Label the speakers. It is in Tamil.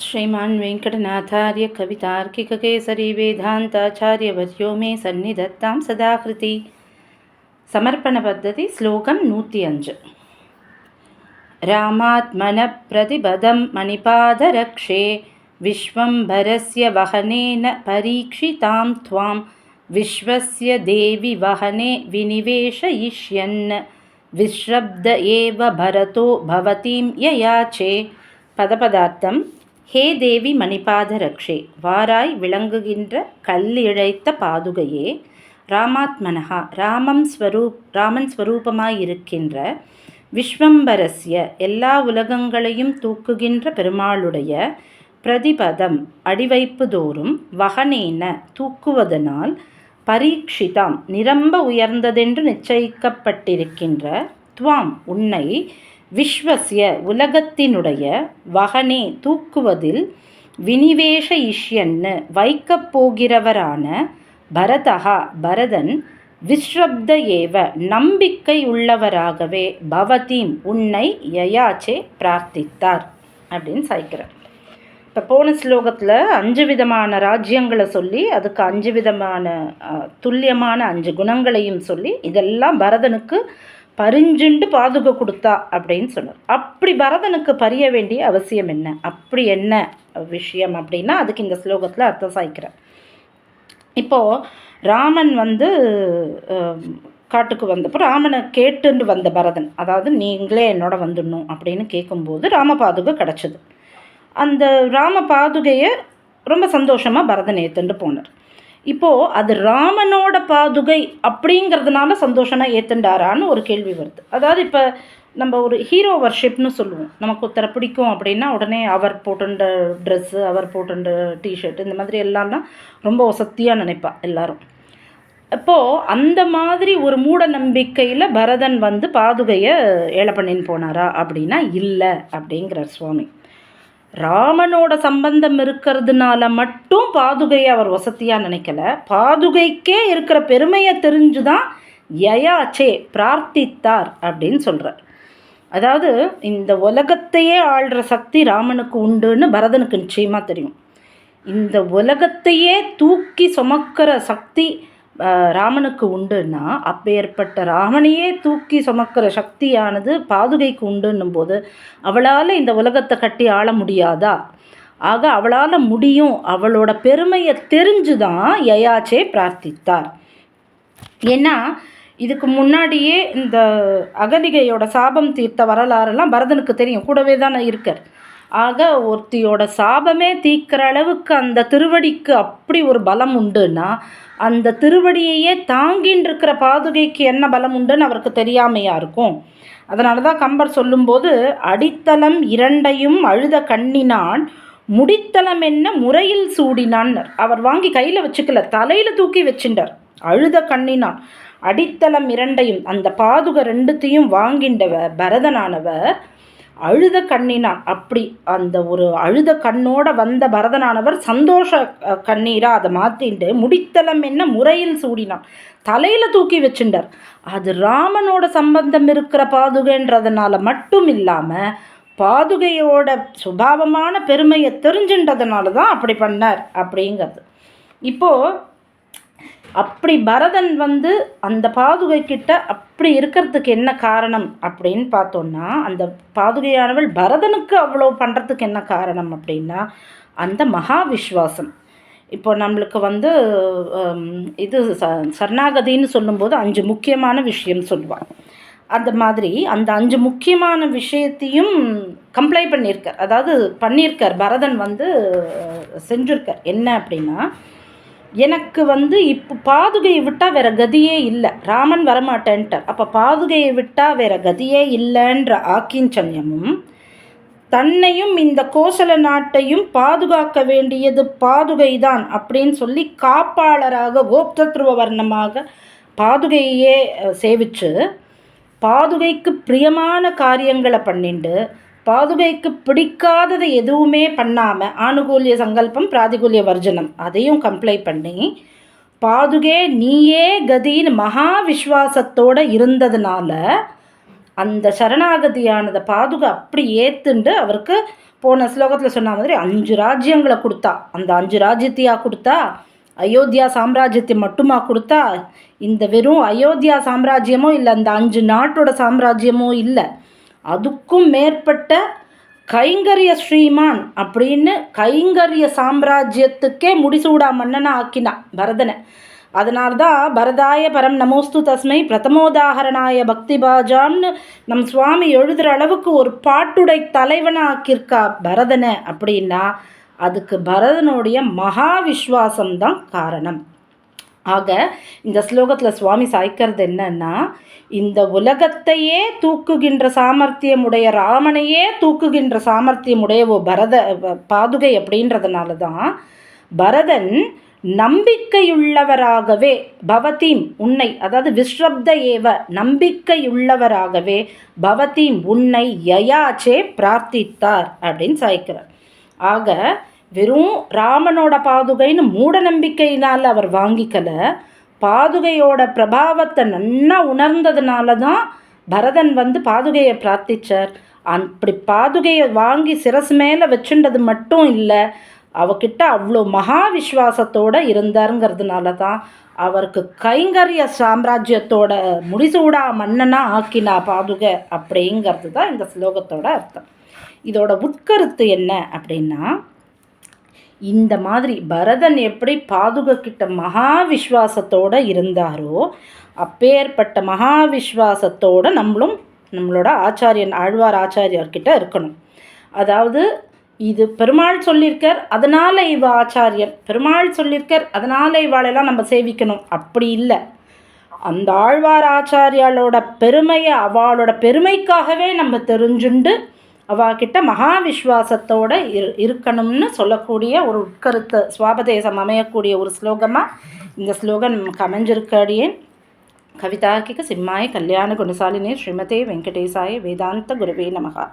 Speaker 1: श्रीमान्वेङ्कटनाथार्यकवितार्किककेसरी वेदान्ताचार्यवर्यो मे सन्निधत्तां सदाकृति। समर्पणपद्धति श्लोकं नूत्यञ्ज् रामात्मनप्रतिपदं मणिपादरक्षे विश्वम्भरस्य वहनेन परीक्षितां त्वां विश्वस्य देवि वहने विनिवेशयिष्यन्। विश्रब्द एव भरतो भवतीं ययाचे। पदपदार्थं ஹே தேவி மணிபாத ரக்ஷே வாராய் விளங்குகின்ற கல்லிழைத்த பாதுகையே ராமாத்மனஹா ராமம் ஸ்வரூப் ராமன் ஸ்வரூபமாயிருக்கின்ற விஸ்வம்பரஸ்ய எல்லா உலகங்களையும் தூக்குகின்ற பெருமாளுடைய பிரதிபதம் அடிவைப்பு தோறும் வகனேன தூக்குவதனால் பரீட்சிதாம் நிரம்ப உயர்ந்ததென்று நிச்சயிக்கப்பட்டிருக்கின்ற துவாம் உன்னை விஸ்வசிய உலகத்தினுடைய வகனே தூக்குவதில் வினிவேஷ இஷ்யன்னு வைக்கப் போகிறவரான பரதகா பரதன் விஸ்ரப்த ஏவ நம்பிக்கை உள்ளவராகவே பவதீம் உன்னை யயாச்சே பிரார்த்தித்தார் அப்படின்னு சாய்க்கிறார். இப்போ போன ஸ்லோகத்தில் அஞ்சு விதமான ராஜ்யங்களை சொல்லி அதுக்கு அஞ்சு விதமான துல்லியமான அஞ்சு குணங்களையும் சொல்லி இதெல்லாம் பரதனுக்கு பரிஞ்சுண்டு பாதுகை கொடுத்தா அப்படின்னு சொன்னார். அப்படி பரதனுக்கு பரிய வேண்டிய அவசியம் என்ன? அப்படி என்ன விஷயம் அப்படின்னா அதுக்கு இந்த ஸ்லோகத்தில் அர்த்தம் சாய்க்கிறார். இப்போது ராமன் வந்து காட்டுக்கு வந்தப்போ ராமனை கேட்டுண்டு வந்த பரதன் அதாவது நீங்களே என்னோட வந்துடணும் அப்படின்னு கேட்கும்போது ராம பாதுகை கிடச்சிது. அந்த ராம பாதுகையை ரொம்ப சந்தோஷமாக பரதன் ஏற்றுண்டு போனார். இப்போது அது ராமனோட பாதுகை அப்படிங்கிறதுனால சந்தோஷமாக ஏற்றுண்டாரான்னு ஒரு கேள்வி வருது. அதாவது இப்போ நம்ம ஒரு ஹீரோ வர்ஷிப்னு சொல்லுவோம். நமக்கு ஒருத்தரை பிடிக்கும் அப்படின்னா உடனே அவர் போட்டுண்ட ட்ரெஸ்ஸு அவர் போட்டுண்ட டிஷர்ட் இந்த மாதிரி எல்லாம்லாம் ரொம்ப வசத்தியாக நினைப்பா எல்லாரும். இப்போது அந்த மாதிரி ஒரு மூட நம்பிக்கையில் பரதன் வந்து பாதுகையை ஏழை பண்ணின்னு போனாரா அப்படின்னா இல்லை அப்படிங்கிறார் சுவாமி. ராமனோட சம்பந்தம் இருக்கிறதுனால மட்டும் பாதுகையை அவர் வசதியாக நினைக்கல. பாதுகைக்கே இருக்கிற பெருமையை தெரிஞ்சு தான் யயாச்சே பிரார்த்தித்தார் அப்படின்னு சொல்கிறார் அதாவது இந்த உலகத்தையே ஆள்ற சக்தி ராமனுக்கு உண்டுன்னு பரதனுக்கு நிச்சயமாக தெரியும். இந்த உலகத்தையே தூக்கி சுமக்கிற சக்தி ராமனுக்கு உண்டுன்னா அப்பேற்பட்ட ராமனையே தூக்கி சுமக்கிற சக்தியானது பாதுகைக்கு உண்டுன்னும் போது அவளால் இந்த உலகத்தை கட்டி ஆள முடியாதா? ஆக அவளால் முடியும். அவளோட பெருமையை தெரிஞ்சு தான் யயாச்சே பிரார்த்தித்தார். ஏன்னா இதுக்கு முன்னாடியே இந்த அகலிகையோட சாபம் தீர்த்த வரலாறுலாம் பரதனுக்கு தெரியும். கூடவே தானே இருக்கார். ஆக ஒருத்தியோட சாபமே தீக்கிற அளவுக்கு அந்த திருவடிக்கு அப்படி ஒரு பலம் உண்டுன்னா அந்த திருவடியையே தாங்கின்னு இருக்கிற பாதுகைக்கு என்ன பலம் உண்டுன்னு அவருக்கு தெரியாமையா இருக்கும். அதனால தான் கம்பர் சொல்லும்போது அடித்தளம் இரண்டையும் அழுத கண்ணினான் முடித்தளம் என்ன முறையில் சூடினான். அவர் வாங்கி கையில் வச்சுக்கல தலையில் தூக்கி வச்சுட்டார். அழுத கண்ணினான். அடித்தளம் இரண்டையும் அந்த பாதுகை ரெண்டுத்தையும் வாங்கின்றவர் பரதனானவர் அழுத கண்ணினான் அப்படி அந்த ஒரு அழுத கண்ணோட வந்த பரதனானவர் சந்தோஷ கண்ணீராக அதை மாற்றிண்டு முடித்தளம் என்ன முறையில் சூடினான். தலையில் தூக்கி வச்சுட்டார் அது ராமனோட சம்பந்தம் இருக்கிற பாதுகைன்றதுனால மட்டும் இல்லாமல் பாதுகையோட சுபாவமான பெருமையை தெரிஞ்சுன்றதுனால தான் அப்படி பண்ணார் அப்படிங்கிறது. இப்போது அப்படி பரதன் வந்து அந்த பாதுகை கிட்ட அப்படி இருக்கிறதுக்கு என்ன காரணம் அப்படின்னு பார்த்தோன்னா அந்த பாதுகையானவள் பரதனுக்கு அவ்வளோ பண்ணுறதுக்கு என்ன காரணம் அப்படின்னா அந்த மகா விஸ்வாசம் இப்போ நம்மளுக்கு வந்து இது ச சரணாகதின்னு சொல்லும்போது அஞ்சு முக்கியமான விஷயம் சொல்லுவாள் அந்த மாதிரி அந்த அஞ்சு முக்கியமான விஷயத்தையும் கம்ப்ளை பண்ணியிருக்கார். அதாவது பண்ணியிருக்கார். பரதன் வந்து செஞ்சுருக்கார். என்ன அப்படின்னா எனக்கு வந்து இப்போ பாதுகையை விட்டால் வேறு கதியே இல்லை. ராமன் வரமாட்டேன்ட்டார். அப்போ பாதுகையை விட்டால் வேறு கதியே இல்லைன்ற ஆக்கிஞ்சன்யமும் தன்னையும் இந்த கோசல நாட்டையும் பாதுகாக்க வேண்டியது பாதுகை தான் அப்படின்னு சொல்லி காப்பாளராக கோப்தத்ருவ வர்ணமாக பாதுகையே சேவிச்சு பாதுகைக்கு பிரியமான காரியங்களை பண்ணிண்டு பாதுகைக்கு பிடிக்காததை எதுவுமே பண்ணாமல் ஆணுகூல்ய சங்கல்பம் பிராதிகூல்ய வர்ஜனம் அதையும் கம்ப்ளைண்ட் பண்ணி பாதுகே நீயே கதின்னு மகா விஸ்வாசத்தோடு இருந்ததுனால அந்த சரணாகதியானதை பாதுகா அப்படி ஏற்றுண்டு அவருக்கு போன ஸ்லோகத்தில் சொன்ன மாதிரி அஞ்சு ராஜ்யங்களை கொடுத்தா. அந்த அஞ்சு ராஜ்யத்தையாக கொடுத்தா? அயோத்தியா சாம்ராஜ்யத்தை மட்டுமா கொடுத்தா? இந்த வெறும் அயோத்தியா சாம்ராஜ்யமோ இல்லை அந்த அஞ்சு நாட்டோட சாம்ராஜ்யமோ இல்லை. அதுக்கும் மேற்பட்ட கைங்கரிய ஸ்ரீமான் அப்படின்னு கைங்கரிய சாம்ராஜ்யத்துக்கே முடிசூடா மன்னனை ஆக்கினான் பரதனை. அதனால்தான் பரதாய பரம் நமோஸ்து தஸ்மை பிரதமோதாகரணாய பக்தி பாஜாம்னு நம் சுவாமி எழுதுகிற அளவுக்கு ஒரு பாட்டுடை தலைவனாக்கியிருக்கா பரதனை அப்படின்னா அதுக்கு பரதனுடைய மகா விஸ்வாசம்தான் காரணம். ஆக இந்த ஸ்லோகத்தில் சுவாமி சாய்க்கிறது என்னன்னா இந்த உலகத்தையே தூக்குகின்ற சாமர்த்தியமுடைய ராமனையே தூக்குகின்ற சாமர்த்தியமுடைய ஓ பரத பாதுகை அப்படின்றதுனால தான் பரதன் நம்பிக்கையுள்ளவராகவே பவதீம் உன்னை அதாவது விஸ்ரப்த ஏவ நம்பிக்கையுள்ளவராகவே பவதீம் உன்னை யயாச்சே பிரார்த்தித்தார் அப்படின்னு சாய்க்கிறார். ஆக வெறும் ராமனோட பாதுகைன்னு மூட நம்பிக்கையினால் அவர் வாங்கிக்கலை பாதுகையோட பிரபாவத்தை நன்னா உணர்ந்ததுனால தான் பரதன் வந்து பாதுகையை பிரார்த்திச்சார். அப்படி பாதுகையை வாங்கி சிரசு மேலே வச்சுண்டது மட்டும் இல்லை அவகிட்ட அவ்வளோ மகா விஸ்வாசத்தோடு இருந்தாருங்கிறதுனால தான் அவருக்கு கைங்கரிய சாம்ராஜ்யத்தோட முடிசூடா மன்னனா ஆக்கினா பாதுகை அப்படிங்கிறது தான் இந்த ஸ்லோகத்தோட அர்த்தம். இதோட உட்கருத்து என்ன அப்படின்னா இந்த மாதிரி பரதன் எப்படி பாதுகக்கிட்ட மகா விஸ்வாசத்தோடு இருந்தாரோ அப்பேற்பட்ட மகா விஸ்வாசத்தோடு நம்மளும் நம்மளோட ஆச்சாரியன் ஆழ்வார் ஆச்சாரியர்கிட்ட இருக்கணும். அதாவது இது பெருமாள் சொல்லியிருக்கார் அதனால் இவ ஆச்சாரியன். பெருமாள் சொல்லியிருக்கார் அதனால் இவாளெல்லாம் நம்ம சேவிக்கணும். அப்படி இல்லை. அந்த ஆழ்வார் ஆச்சாரியாளோட பெருமையை அவளோட பெருமைக்காகவே நம்ம தெரிஞ்சுண்டு அவகிட்ட மகா விஸ்வாசத்தோடு இரு இருக்கணும்னு சொல்லக்கூடிய ஒரு உட்கருத்து சுவாபதேசம் அமையக்கூடிய ஒரு ஸ்லோகமாக இந்த ஸ்லோகம் நமக்கு அமைஞ்சிருக்கடியேன் கவிதார்க்கிக சிம்மாய கல்யாண குணசாலினே ஸ்ரீமதே வெங்கடேசாய வேதாந்த குருவே நமகா.